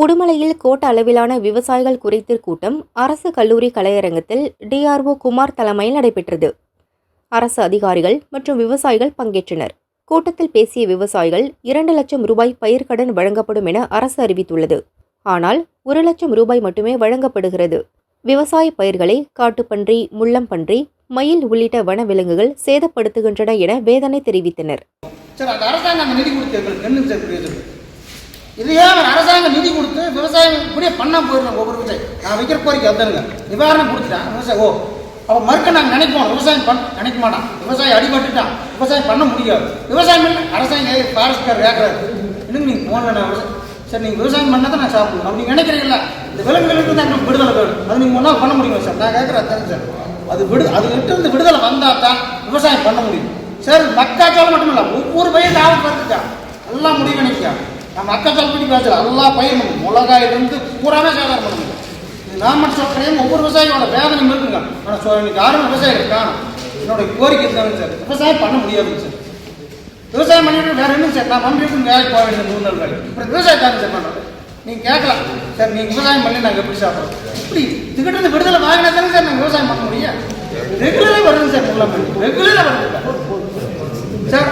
உடுமலையில் கோட்ட அளவிலான விவசாயிகள் குறித்தீர் கூட்டம் அரசு கல்லூரி கலையரங்கத்தில் டிஆர்ஓ குமார் தலைமையில் நடைபெற்றது. அரசு அதிகாரிகள் மற்றும் விவசாயிகள் பங்கேற்றனர். கூட்டத்தில் பேசிய விவசாயிகள் இரண்டு லட்சம் ரூபாய் பயிர்க்கடன் வழங்கப்படும் என அரசு அறிவித்துள்ளது. ஆனால் ஒரு லட்சம் ரூபாய் மட்டுமே வழங்கப்படுகிறது. விவசாய பயிர்களை காட்டுப்பன்றி முள்ளம்பன்றி மயில் உள்ளிட்ட வனவிலங்குகள் சேதப்படுத்துகின்றன என வேதனை தெரிவித்தனர். அரசாங்கம் நிதி கொடுத்து விவசாயம் இப்படியே பண்ணால் போயிடணும் ஒவ்வொரு விவசாயி நான் வைக்கிற கோரிக்கை அதுதானுங்க. நிவாரணம் கொடுத்துட்டான் விவசாயம் ஓ அவன் மறுக்க நாங்கள் நினைப்போம். விவசாயம் பண்ண நினைக்க மாட்டான். விவசாயம் அடிபட்டுட்டான். விவசாயம் பண்ண முடியாது. விவசாயம் பண்ண அரசாங்கம் ஃபாரஸ்ட்கார் கேட்கறாரு இன்னும் நீங்கள் போன வேணாம் சரி நீங்கள் விவசாயம் பண்ணால் தான் நான் சாப்பிடணும் அப்படி நீங்கள் நினைக்கிறீங்களா இந்த விலங்குகளுக்கு தான் எங்களுக்கு விடுதலை வேணும். அது நீங்கள் ஒன்றா பண்ண முடியுமா சார்? நான் கேட்குறேன் தெரியும் சார். அது விடு அதுகிட்ட இருந்து விடுதலை வந்தால் தான் விவசாயம் பண்ண முடியும். சார் மக்காச்சோளம் மட்டும் இல்லை ஒவ்வொரு பையன் ஆபத்து வருதுக்கா எல்லாம் முடிவு நினைக்கா நம்ம அக்கா பற்றி பேசல எல்லா பயிரும் மிளகாயிலிருந்து பூராமே சாதாரண பண்ணுங்க முடியும் இது நான் மட்டும் சொல்கிறேன் ஒவ்வொரு விவசாயியோட வேதனை இருக்குங்க. ஆனால் சொ இன்னைக்கு யாரும் விவசாயிகள் காணும் என்னோட கோரிக்கை தானே சார் விவசாயம் பண்ண முடியாதுங்க சார். விவசாயம் பண்ணிட்டு வேற என்ன சார்? நான் மறுபடியும் வேலைக்கு போக வேண்டிய நூறு நாள் வேலை. அப்புறம் விவசாயக்காரன் சார் பண்ணுறது? நீங்கள் கேட்கலாம். சார் நீங்கள் விவசாயம் பண்ணி நாங்கள் எப்படி சாப்பிட்றோம்? இப்படி இதுக்கிட்ட இருந்து விடுதலை வாங்கினா தானே சார் நாங்கள் விவசாயம் பண்ண முடியும்? ரெகுலராக வருது சார் ரெகுலராக வருது.